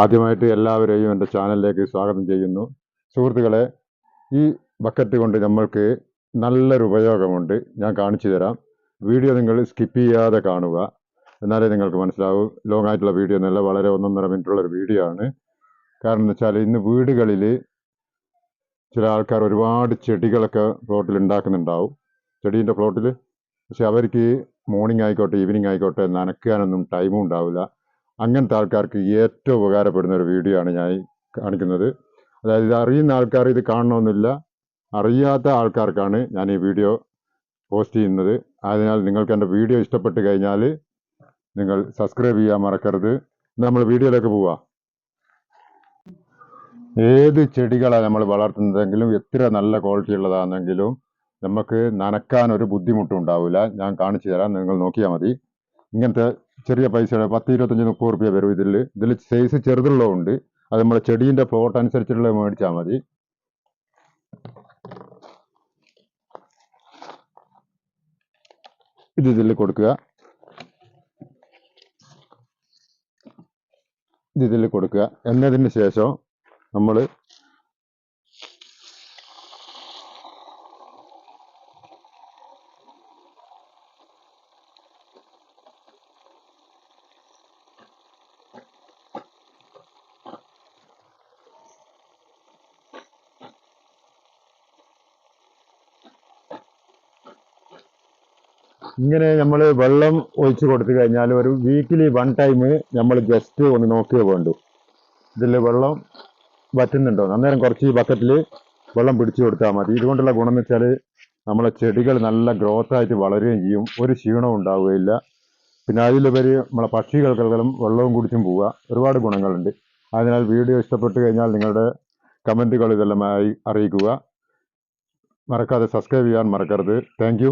ആദ്യമായിട്ട് എല്ലാവരെയും എന്റെ ചാനലിലേക്ക് സ്വാഗതം ചെയ്യുന്നു. സുഹൃത്തുക്കളെ ഈ ബക്കറ്റ് കൊണ്ട് നമ്മൾക്ക് നല്ലൊരു ഉപയോഗമുണ്ട്. ഞാൻ കാണിച്ചു തരാം. വീഡിയോ നിങ്ങൾ സ്കിപ്പ് ചെയ്യാതെ കാണുക. എന്നാലേ നിങ്ങൾക്ക് മനസ്സിലാവും. ലോങ് ആയിട്ടുള്ള വീഡിയോ എന്നല്ല വളരെ ഒന്നൊന്നര മിനിറ്റുള്ള ഒരു വീഡിയോ ആണ്. കാരണം എന്ന് വെച്ചാൽ ഇന്ന് വീടുകളിൽ ചില ആൾക്കാർ ഒരുപാട് ചെടികളൊക്കെ പ്ലോട്ടിൽ ഉണ്ടാക്കുന്നുണ്ടാവും. ചെടീന്റെ പ്ലോട്ടിൽ പക്ഷെ അവർക്ക് മോർണിംഗ് ആയിക്കോട്ടെ ഈവനിങ് ആയിക്കോട്ടെ നനയ്ക്കാനൊന്നും ടൈമും ഉണ്ടാവില്ല. അങ്ങനത്തെ ആൾക്കാർക്ക് ഏറ്റവും ഉപകാരപ്പെടുന്ന ഒരു വീഡിയോ ആണ് ഞാൻ കാണിക്കുന്നത്. അതായത് ഇത് അറിയുന്ന ആൾക്കാർ ഇത് കാണണമെന്നില്ല അറിയാത്ത ആൾക്കാർക്കാണ് ഞാൻ ഈ വീഡിയോ പോസ്റ്റ് ചെയ്യുന്നത്. അതിനാൽ നിങ്ങൾക്ക് എന്റെ വീഡിയോ ഇഷ്ടപ്പെട്ട് കഴിഞ്ഞാൽ നിങ്ങൾ സബ്സ്ക്രൈബ് ചെയ്യാൻ മറക്കരുത്. നമ്മൾ വീഡിയോയിലേക്ക് പോവാം. ഏത് ചെടികളാണ് നമ്മൾ വളർത്തുന്നതെങ്കിലും എത്ര നല്ല ക്വാളിറ്റി ഉള്ളതാണെങ്കിലും നമുക്ക് നനക്കാൻ ഒരു ബുദ്ധിമുട്ടും ഉണ്ടാവില്ല. ഞാൻ കാണിച്ചു തരാം. നിങ്ങൾ നോക്കിയാൽ മതി. ഇങ്ങനത്തെ ചെറിയ പൈസയുടെ പത്ത് ഇരുപത്തഞ്ച് മുപ്പത് റുപ്യ വരും ഇതിൽ ഇതിൽ സൈസ് ചെറുതുള്ളതുണ്ട്. അത് നമ്മുടെ ചെടീന്റെ പ്ലോട്ട് അനുസരിച്ചുള്ള മേടിച്ചാൽ മതി. ഇത് ഇതിൽ കൊടുക്കുക. ഇത് ഇതിൽ കൊടുക്കുക. എന്നതിന് ശേഷം നമ്മൾ ഇങ്ങനെ നമ്മൾ വെള്ളം ഒഴിച്ചു കൊടുത്തു കഴിഞ്ഞാൽ ഒരു വീക്കിലി വൺ ടൈം നമ്മൾ ജസ്റ്റ് ഒന്ന് നോക്കിയേ വേണ്ടു. ഇതിൽ വെള്ളം വറ്റുന്നുണ്ടോ? അന്നേരം കുറച്ച് ഈ ബക്കറ്റിൽ വെള്ളം പിടിച്ചു കൊടുത്താൽ മതി. ഇതുകൊണ്ടുള്ള ഗുണം എന്ന് വെച്ചാൽ നമ്മളെ ചെടികൾ നല്ല ഗ്രോത്ത് ആയിട്ട് വളരുകയും ചെയ്യും. ഒരു ക്ഷീണവും ഉണ്ടാവുകയില്ല. പിന്നെ അതിലുപരി നമ്മളെ പക്ഷികൾക്കെല്ലാം വെള്ളവും കുടിച്ചും പോവുക. ഒരുപാട് ഗുണങ്ങളുണ്ട്. അതിനാൽ വീഡിയോ ഇഷ്ടപ്പെട്ടു കഴിഞ്ഞാൽ നിങ്ങളുടെ കമന്റുകൾ ഇതെല്ലാം അറിയിക്കുക. മറക്കാതെ സബ്സ്ക്രൈബ് ചെയ്യാൻ മറക്കരുത്. താങ്ക്